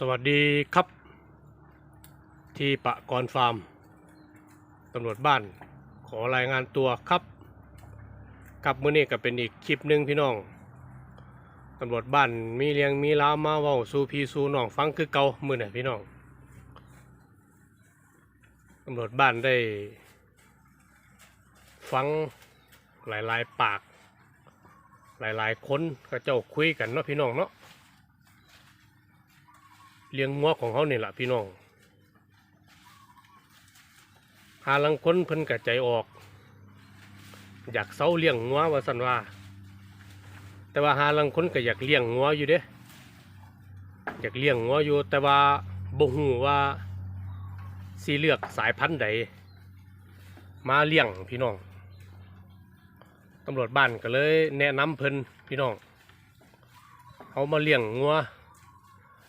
สวัสดีครับ ที่ปะกรฟาร์มตำรวจบ้านขอรายงานตัวครับครับมื้อนี้ก็เป็นอีกคลิปหนึ่งพี่น้องตำรวจบ้านมีเลี้ยงมีลาวมาเว้าสูพีสูน้องฟังคือเกามื้อนี้พี่น้องตำรวจบ้านได้ ฟังหลายๆปาก หลายๆคนก็เจ้าคุยกันเนาะพี่น้องเนาะ เลี้ยงงัวของเขาเนี่แหละพี่น้องหาลังคนเพิ่นกระใจออก อยากเซาเลี้ยงงัวว่าสันว่า แต่ว่าหาลังคนก็อยากเลี้ยงงัวอยู่เด้อยากเลี้ยงงัวอยู่ แต่ว่าบ่ฮู้ว่าสิเลือกสายพันธุ์ใดมาเลี้ยงพี่น้องตำรวจบ้านก็เลยแนะนำเพิ่นพี่น้องเขามาเลี้ยงงัว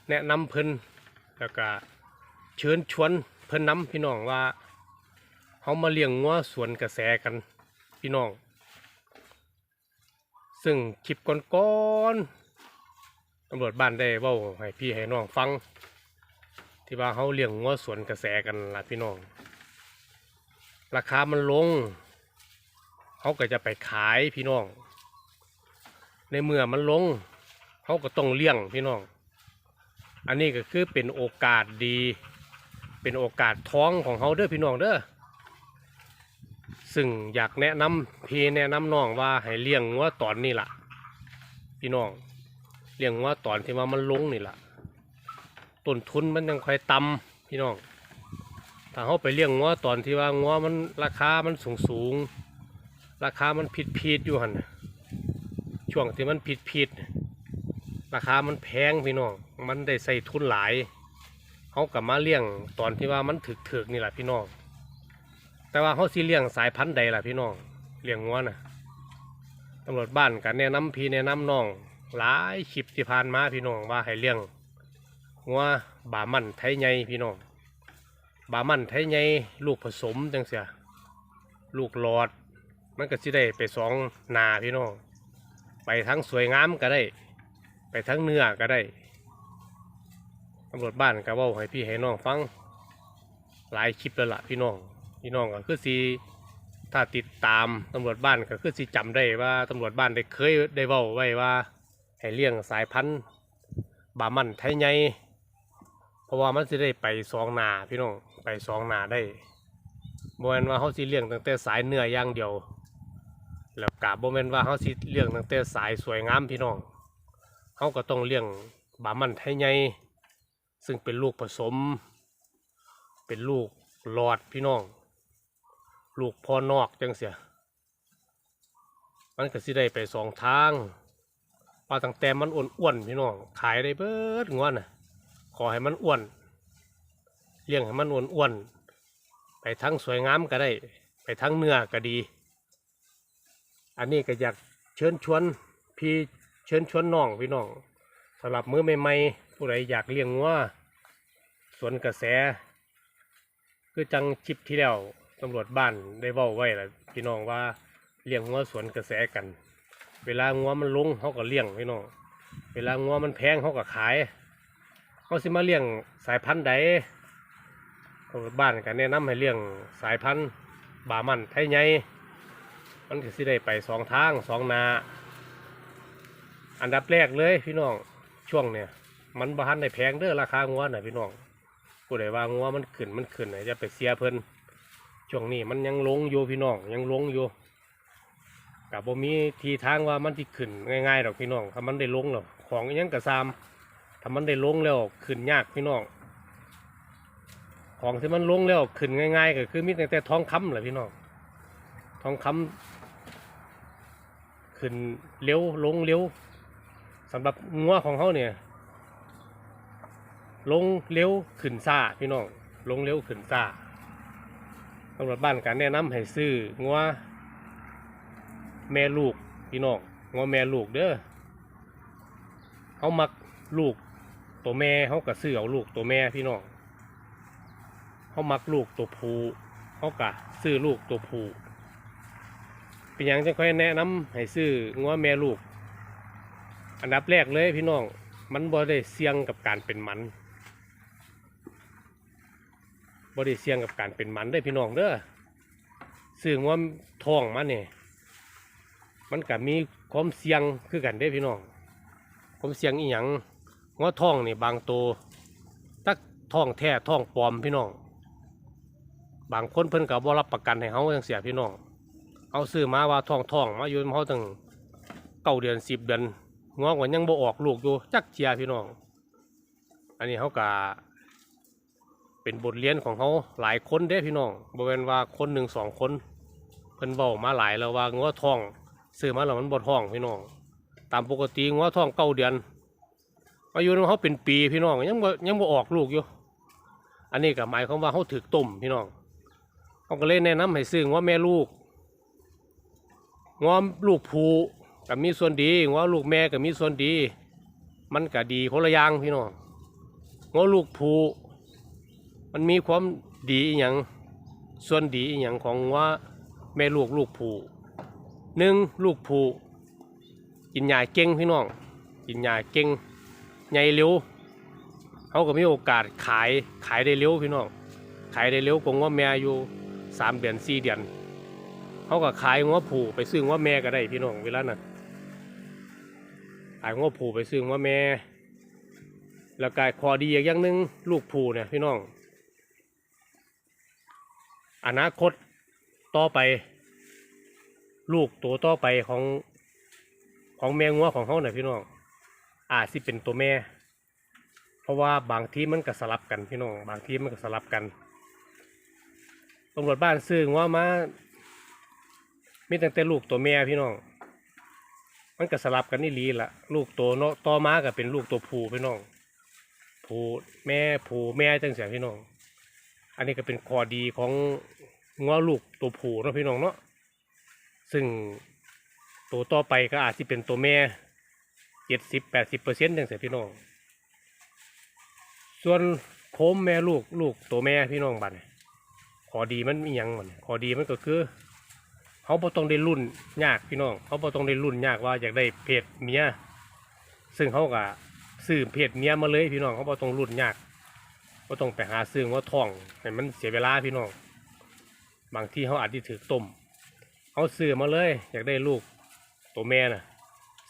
แนะนำเพิ่นแล้วก็เชิญชวนเพิ่นนำพี่น้องว่าเขามาเลี้ยงงัวสวนกระแสกันพี่น้อง ซึ่งคลิปก่อนๆตำรวจบ้านได้เว้าให้พี่ให้น้องฟัง ที่ว่าเขาเลี้ยงงัวสวนกระแสกันล่ะพี่น้อง ราคามันลงเขาก็จะไปขายพี่น้อง ในเมื่อมันลงเขาก็ต้องเลี้ยงพี่น้อง อันนี้ก็คือเป็นโอกาสดี เป็นโอกาสท้องของเขาเด้อพี่น้องเด้อซึ่งอยากแนะนำพี่แนะนำน้องว่าให้เลี้ยงงัวตอนนี้ล่ะ พี่น้องเลี้ยงงัวตอนที่ว่ามันลงนี่ล่ะต้นทุนมันยังค่อยต่ำพี่น้องถ้าเขาไปเลี้ยงงัวตอนที่ว่างัวมันราคามันสูงสูงราคามันผิดผิดอยู่หันน่ะช่วงที่มันผิดผิดราคามันแพงพี่น้อง มันได้ใส่ทุนหลายเขากลับมาเลี้ยงตอนที่ว่ามันถึกถึกๆนี่แหละพี่น้อง แต่ว่าเขาสิเลี้ยงสายพันธุ์ใดล่ะพี่น้องเลี้ยงงัวน่ะตำรวจบ้านกันแนะนำพี่แนะนำน้องหลายคลิปที่ผ่านมาพี่น้องว่าให้เลี้ยงงัวบามันไทยใหญ่พี่น้องบามันไทยใหญ่ลูกผสมจังเสียลูกหลอด มันก็สิได้ไปสองนาพี่น้องไปทั้งสวยงามก็ได้ ไปทั้งเนื้อก็ได้ำรวจบ้านก็ว่าให้พี่ให้น้องฟังหลายคลิปแล้วล่ะพี่น้อง พี่น้องก็คือสีถ้าติดตามตำรวจบ้านก็คือสีจำได้ว่าตำรวจบ้านได้เคยได้เว้าไว้ว่าให้เลี้ยงสายพันธุ์บามันไทยใหญ่เพราะว่ามันสิได้ไปสองนาพี่น้องไปสองนาได้บ่แม่นว่าเขาสิเลี้ยงตั้งแต่สายเนื้อย่างเดียว แล้วกะบ่แม่นว่าเขาสิเลี้ยงตั้งแต่สายสวยงามพี่น้องเขาก็ต้องเลี้ยงบามันไทยใหญ่ ซึ่งเป็นลูกผสม เป็นลูกหลอดพี่น้อง ลูกพ่อนอกจังเสีย มันก็สิได้ไปสองทางปลาตั้งแต่มันอ้วนๆพี่น้อง ขายได้เบิดงวนน่ะขอให้มันอ้วน เลี้ยงให้มันอ้วนๆ ไปทั้งสวยงามก็ได้ ไปทั้งเนื้อก็ดี อันนี้ก็อยากเชิญชวนพี่เชิญชวนน้องพี่น้องสำหรับมือใหม่ๆ ผู้ใดอยากเลี้ยงวัวสวนกระแส คือจังคลิปที่แล้วตำรวจบ้านได้เว้าไว้แหละพี่น้องว่าเลี้ยงวัวสวนกระแสกัน เวลางัวมันลงเขาก็เลี้ยงพี่น้องเวลางัวมันแพงเขาก็ขายเขาสิมาเลี้ยงสายพันธุ์ใดตำรวจบ้านก็แนะนำให้เลี้ยงสายพันธุ์บามันไทยใหญ่มันก็สิได้ไปสองทางสองนา อันดับแรกเลยพี่น้องช่วงเนี่ย มันบ้านในแพงเด้อราคางัวน่ะพี่น้องผู้ใดว่างัวมันขึ้นมันขึ้นน่ะจะไปเสียเพิ่นช่วงนี้มันยังลงอยู่พี่น้องยังลงอยู่กับบ่มีทีทางว่ามันที่ขึ้นง่ายๆดอกพี่น้องถ้ามันได้ลงแล้วของอิหยังกระซามถ้ามันได้ลงแล้วขึ้นยากพี่น้องของที่มันลงแล้วขึ้นง่าย ๆ ก็คือมีแต่แต่ทองคำแหละพี่น้องทองคำขึ้นเร็วลงเร็วสำหรับงัวของเขาเนี่ย ลงเร็วขึ้นซ่าพี่น้องลงเร็วขึ้นซ่าตำรวจบ้านการแนะนำให้ซื้องัวแม่ลูกพี่น้องงัวแม่ลูกเด้อเขามักลูกตัวแม่เขาก็ซื้อเอาลูกตัวแม่พี่น้องเขามักลูกตัวผู้เขาก็ซื้อลูกตัวผู้เป็นหยังจะค่อยแนะนำให้ซื้องัวแม่ลูก อันดับแรกเลยพี่น้องมันบ่ได้เสี่ยงกับการเป็นมัน บ่ได้เสี่ยงกับการเป็นหมันเด้พี่น้องเด้อซึ่งว่าทองมันเนี่ยมันก็มีความเสี่ยงคือกันเด้พี่น้องความเสี่ยงอีหยังงัวท้องนี่บางตัวตักทองแท้ทองปลอมพี่น้อง บางคนเพิ่นก็บ่รับประกันให้เฮาจังเสียพี่น้องเอาซื้อมาว่าทองทองมาอยู่เฮาตั้งเก้าเดือนสิบเดือนงอกว่ายังบ่ออกลูกอยู่จักเจียพี่น้อง อันนี้เขาก็ เป็นบทเรียนของเขาหลายคนเด้พี่น้องบ่แม่นว่าคนหนึ่งสองคนเพิ่นเว้ามาหลายแล้วว่างัวทองซื้อมาแล้วมันบ่ท้องพี่น้อง ตามปกติงัวทองเก้าเดือนอายุของเขาเป็นปีพี่น้องยังบ่ยังบ่ออกลูกอยู่ อันนี้ก็หมายความว่าเขาถึกต้มพี่น้องเขาก็เลยแนะนำให้ซื้องัวแม่ลูกงัวลูกผูก็มีส่วนดีงัวลูกแม่ก็มีส่วนดี มันก็ดีคนละอย่างพี่น้องงัวลูกผู มันมีความดีอย่างส่วนดีอย่างของงัวแม่ลูกลูกผูหนึ่งลูกผูกินยาเก่งพี่น้อง กินยาเก่งใหญ่เร็วเขาก็มีโอกาสขายขายได้เร็วพี่น้อง ขายได้เร็วกว่าแม่อยู่สามเดือนสี่เดือนเขาก็ขายงัวผูไปซื้องัวแม่ก็ได้พี่น้องเวลานั้นขายงัวผูไปซื้องัวแม่แล้วก็ขอดีอีกอย่างหนึ่งลูกผูเนี่ยพี่น้อง อนาคตต่อไป ลูกตัวต่อไปของของแม่งัวของเขาเนี่ยพี่น้องอาจสิเป็นตัวแม่ เพราะว่าบางที่มันก็สลับกันพี่น้องบางที่มันก็สลับกันตำรวจบ้านซื้องัวมามีตั้งแต่ลูกตัวแม่พี่น้อง มันก็สลับกันนี่ลีละลูกตัวเนาะต่อมาก็เป็นลูกตัวผู้พี่น้องผู้แม่ผู้แม่จังเสียพี่น้อง อันนี้ก็เป็นข้อดีของ งัวลูกตัวผู้เนาะพี่น้องเนาะซึ่งตัวต่อไปก็อาจจะเป็นตัวแม่เจ็ดสิบแปดสิบเปอร์เซ็นต์จังเสียพี่น้อง ส่วนโคมแม่ลูกลูกตัวแม่พี่น้องบัดนี้ข้อดีมันมียังมันขอดีมันก็คือเขาบ่ต้องได้รุ่นยากพี่น้องเขาบ่ต้องได้รุ่นยากว่าอยากได้เพศเมียซึ่งเขาก็ซื้อเพศเมียมาเลยพี่น้องเขาบ่ต้องรุ่นยากบ่ต้องไปหาซื้อว่าท้องให้มันเสียเวลาพี่น้อง บางที่เขาอาจจะถือต้มเขาซื้อมาเลย อยากได้ลูกตัวแม่น่ะ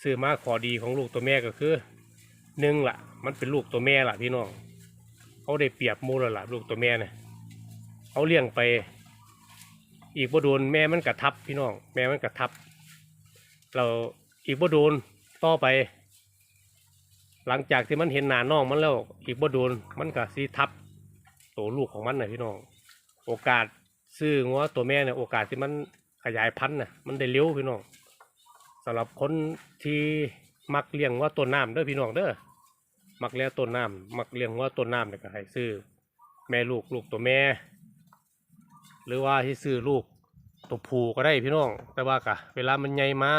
ซื้อมาขอดีของลูกตัวแม่ก็คือหนึ่งละมันเป็นลูกตัวแม่ละพี่น้องเขาได้เปรียบมูลล่ะลูกตัวแม่เนี่ยเขาเลี้ยงไป อีกบ่โดนแม่มันกระทับพี่น้อง แม่มันกระทับ เราอีกบ่โดนต่อไป หลังจากที่มันเห็นหน้าน้องมันแล้ว อีกบ่โดนมันก็สีทับ ตัวลูกของมันนะพี่น้อง โอกาส ซื้องัวตัวแม่เนี่ยโอกาสที่มันขยายพันธุ์น่ะมันได้เร็วพี่น้องสำหรับคนที่มักเลี้ยงว่าต้นน้ำเด้อพี่น้องเด้อมักเลี้ยงต้นน้ำมักเลี้ยงว่าต้นน้ำเนี่ยก็ให้ซื้อแม่ลูกลูกตัวแม่ หรือว่าที่ซื้อลูกตัวผูก็ได้พี่น้อง แต่ว่ากะเวลามันใหญ่มา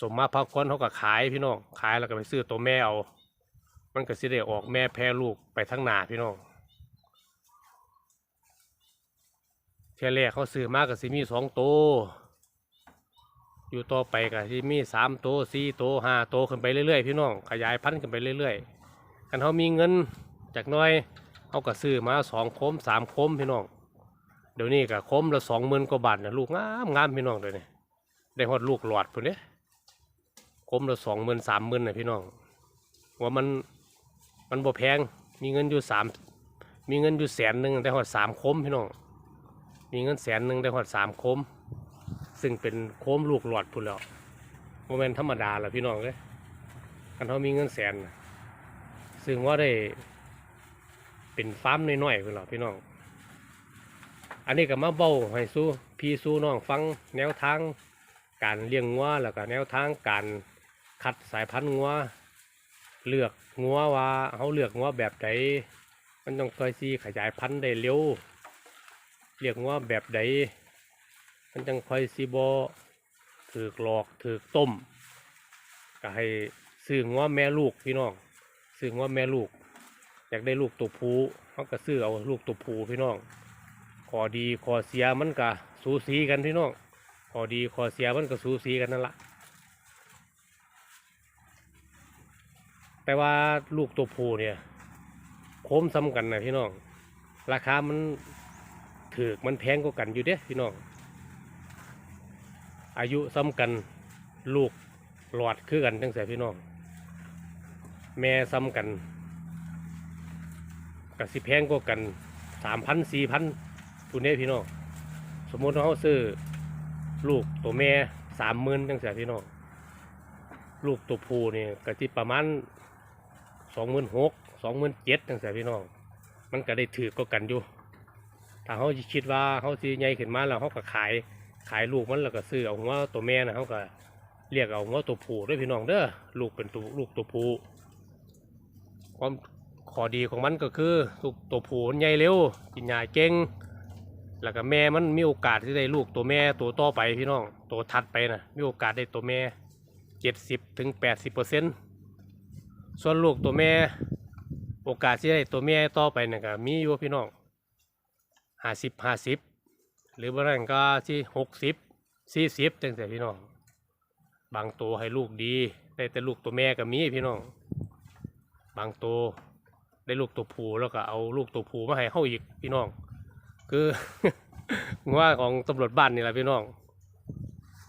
สมมาพักค้อนเขาก็ขายพี่น้องขายแล้วก็ไปซื้อตัวแม่เอา มันก็สิได้ออกแม่แพร่ลูกไปทั้งหนาพี่น้อง ทียแรกเขาซื้อมาก็สิมีสองโต อยู่ต่อไปก็สิมีสามโตสี่โตห้าโตขึ้นไปเรื่อยๆพี่น้องขยายพันธุ์ขึ้นไปเรื่อยๆกันเขามีเงินจากน้อยเขาก็ซื้อมาสองโคมสามโคมพี่น้องเดี๋ยวนี้ก็คมละสองหมื่นกว่าบาทนะลูกงามงามพี่น้องเดี๋ยวนี้ได้ฮอดลูกหลอดพุ่นเด้คมละสองหมื่นสามหมื่นนะพี่น้องว่ามันมันบ่แพงมีเงินอยู่สามมีเงินอยู่แสนหนึ่งได้ฮอดสามคมพี่น้อง มีเงินแสนหนึ่งได้ฮอดสามคม ซึ่งเป็นโคมลูกหลอดพุ่นแล้วโมเมนธรรมดาแหละพี่น้องเลยกันเขามีเงินแสน ซึ่งว่าได้เป็นฟาร์มน้อยๆพุ่นแล้วพี่น้อง อันนี้ก็มาเบ้าให้สู้พี่สู้น้องฟังแนวทางการเลี้ยงงัวแล้วก็แนวทางการคัดสายพันธุ์งัวเลือกงัวว่าเขาเลือกงัวแบบใดมันต้องคอยซีขยายพันธุ์ได้เร็ว เลือกงัวแบบใดมันจังคอยซีบถือกหลอกถือกต้ม ก็ให้ซื้องัวแม่ลูกพี่น้องซื้องัวแม่ลูก อยากได้ลูกตัวผู้เขาก็ซื้อเอาลูกตัวผู้พี่น้องขอดีข้อเสียมันก็สูสีกันพี่น้องขอดีข้อเสียมันก็สูสีกันนั่นละแต่ว่าลูกตัวผู้เนี่ยโค้มซ้ำกันนะพี่น้อง ราคามัน ถือกมันแพงกว่ากันอยู่เด้พี่น้องอายุซ้ำกันลูกหลอดคือกันจังแสพี่น้อง แม่ซ้ำกันกับสิแพงกว่ากันสามพันสี่พันตัวเนี้พี่น้องสมมติเขาซื้อลูกตัวแม่สามหมื่นจังแสพี่น้องลูกตัวผู้นี่ก็ที่ประมาณสองหมื่นหกสองหมื่นเจ็ดจังแสพี่น้องมันก็ได้ถือก็กันอยู่ ถ้าเขาคิดว่าเขาสิใหญ่ขึ้นมาแล้วเขาก็ขายขายลูกมันแล้วก็ซื้อเอาหัวตัวแม่นะเขาก็เรียกเอาหัวตัวผู้ด้วยพี่น้องเด้อลูกเป็นตัวลูกตัวผู้ความข้อดีของมันก็คือลูกตัวผู้มันใหญ่เร็วกินหญ้าเก่งแล้วก็แม่มันมีโอกาสที่ได้ลูกตัวแม่ตัวต่อไปพี่น้องตัวถัดไปนะมีโอกาสได้ตัวแม่เจ็ดสิบถึงแปดสิบเปอร์เซ็นต์ส่วนลูกตัวแม่ โอกาสที่ได้ตัวแม่ต่อไปนะก็มีอยู่พี่น้อง ห้าสิบห้าสิบหรือบางครั้งก็ที่หกสิบสี่สิบจังแต่พี่น้อง บางตัวให้ลูกดี ได้แต่ลูกตัวแม่ก็มีพี่น้อง บางตัวได้ลูกตัวผู้แล้วก็เอาลูกตัวผู้มาให้เข้าอีกพี่น้อง คือว่าของตำรวจบ้านนี่แหละพี่น้อง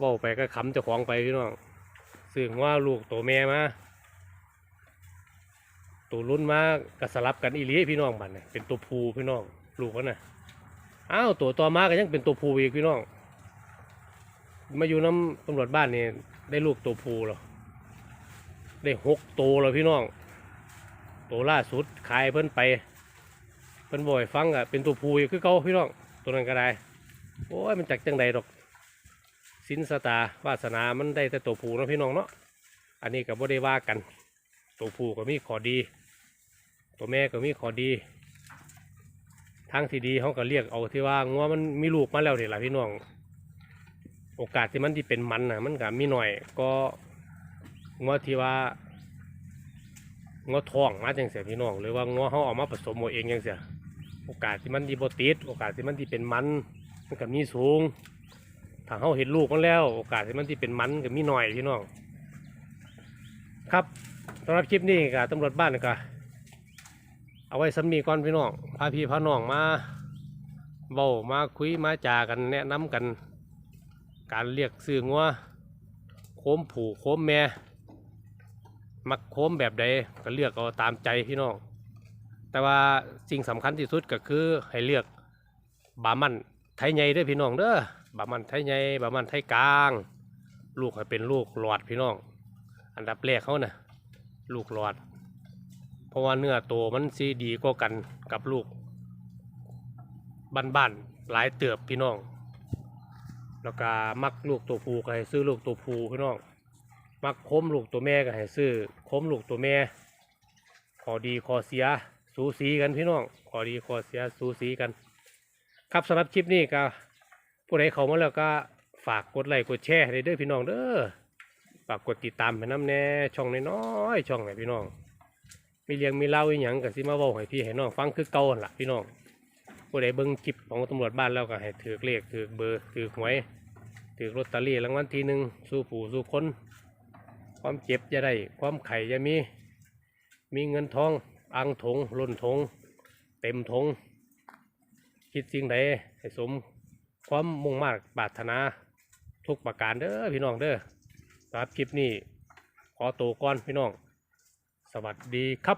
ว่าไปก็ขำเจ้าของไปพี่น้องซึ่งว่าลูกตัวแม่มาตัวรุ่นมากระสลับกันอีหลีพี่น้องบัดเนี่ยเป็นตัวผู้พี่น้องลูกเขาน่ะ อ้าวตัวต่อมาก็ยังเป็นตัวผู้อีกพี่น้อง มาอยู่น้ำตำรวจบ้านนี่ได้ลูกตัวผู้แล้วได้หกตัวแล้วพี่น้อง ตัวล่าสุดขายเพิ่นไป เพิ่นบ่อยฟังอะเป็นตัวผู้อยู่คือเก่าพี่น้อง ตัวนั้นก็ได้ โอ้ยมันจากจังใดดอก สินสตาวาสนามันได้แต่ตัวผู้นะพี่น้องเนาะ อันนี้ก็บ่ได้ว่ากัน ตัวผู้ก็มีขอดี ตัวแม่ก็มีขอดี ทางที่ดีเขาก็เรียกเอาที่ว่างัวมันมีลูกมาแล้วนี่แหละพี่น้อง โอกาสที่มันที่เป็นมันนะมันก็มีหน่อย ก็งัวที่ว่างัวทองมาจังเสียพี่น้อง หรือว่างัวเขาเอามาผสมเอาเองจังเสียโอกาสที่มันดีโบติดโอกาสที่มันที่เป็นมันมันก็มีสูงถ้าเขาเห็นลูกมันแล้ว โอกาสที่มันที่เป็นมันก็มีหน่อยพี่น้อง ครับสำหรับคลิปนี้ก็ตำรวจบ้านก็ เอาไว้สำนีก่อนพี่น้อง พาพี่พาน้องมาเบามาคุยมาจากันแนะนำกัน การเรียกซื้องัวโค้มผูโค้มแม่ มักโค้มแบบใดก็เลือกเอาตามใจพี่น้อง แต่ว่าสิ่งสำคัญที่สุดก็คือให้เลือกบามันไทยใหญ่ด้วยพี่น้องเด้อบามันไทยใหญ่บามันไทยกลาง ลูกให้เป็นลูกหลอดพี่น้อง อันดับแรกเขานะ่ะลูกหลอด เพราะว่าเนื้อโตมันสีดีกว่ากันกับลูกบ้านๆหลายเติบพี่น้อง แล้วก็มักลูกตัวผู้ก็ให้ซื้อลูกตัวผู้พี่น้อง มักคมลูกตัวแม่ก็ให้ซื้อคมลูกตัวแม่ ขอดีขอเสียสูสีกันพี่น้อง ขอดีขอเสียสูสีกัน ครับสำหรับคลิปนี้ก็ผู้ใดเข้ามาแล้วก็ฝากกดไลค์กดแชร์ให้เด้อพี่น้องเด้อฝากกดติดตามให้น้ำแน่ช่องน้อยๆช่องไหนพี่น้อง มีเลี้ยงมีเล่าอีหยังก็สิมาเว้าให้พี่ให้น้องฟังคือเก่าหั่นล่ะพี่น้องผู้ใดเบิ่งคลิปของตำรวจบ้านแล้วก็ให้ถือเลขถือเบอร์ถือหวยถือลอตเตอรี่รางวัลที่หนึ่งสู้ผู้สู้คน ความเจ็บจะได้ ความไข่จะมี มีเงินทองอังถงล้นถง เต็มถง คิดสิ่งใดให้สม ความมุ่งมากปรารถนา ทุกประการเด้อพี่น้องเด้อสำหรับคลิปนี้ขอตัวก่อนพี่น้อง สวัสดีครับ